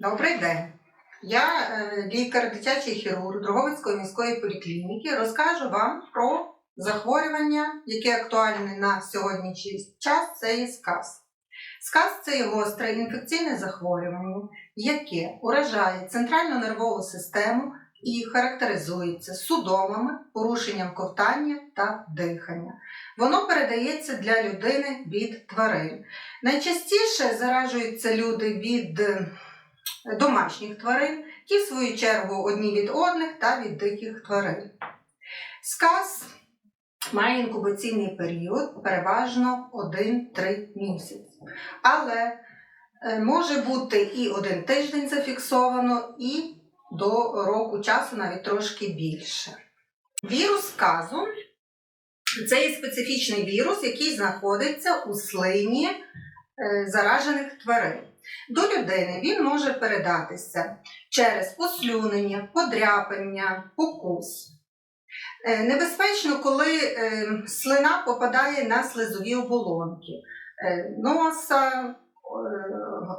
Добрий день. Я е, лікар дитячий хірург Дроговицької міської поліклініки. Розкажу вам про захворювання, яке актуальне на сьогоднішній час. Це є сказ. Сказ це є гостре інфекційне захворювання, яке уражає центральну нервову систему і характеризується судомами, порушенням ковтання та дихання. Воно передається для людини від тварин. Найчастіше заражуються люди від домашніх тварин, ті, в свою чергу, одні від одних та від диких тварин. Сказ має інкубаційний період переважно 1-3 місяці. Але е, може бути і один тиждень зафіксовано, і до року часу навіть трошки більше. Вірус сказу це є специфічний вірус, який знаходиться у слині заражених тварин. До людини він може передатися через ослюнення, подряпання, покус. Е, Небезпечно, коли е, слина попадає на слизові оболонки е, носа, е,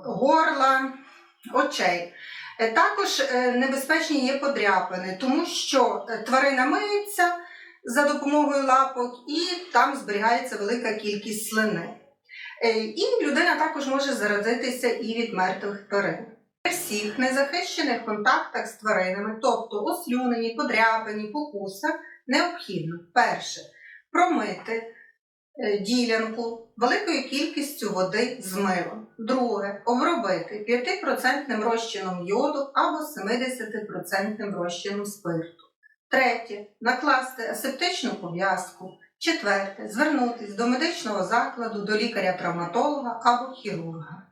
горла, очей. Е, Також е, небезпечні є подряпини, тому що е, тварина миється за допомогою лапок і там зберігається велика кількість слини. Е, І людина також може заразитися і від мертвих тварин. При всіх незахищених контактах з тваринами, тобто ослюнені, подряпані, покусах, необхідно перше промити е, ділянку великою кількістю води з милом. Друге обробити 5% розчином йоду або 70% розчином спирту. Третє накласти асептичну пов'язку. Четверте звернутися до медичного закладу, до лікаря-травматолога або хірурга,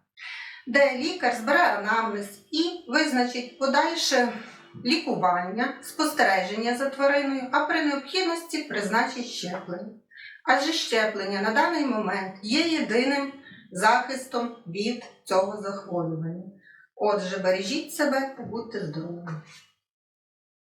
де лікар збере анамнез і визначить подальше лікування, спостереження за твариною, а при необхідності призначить щеплення. Адже щеплення на даний момент є єдиним захистом від цього захворювання. Отже, бережіть себе та будьте здорові.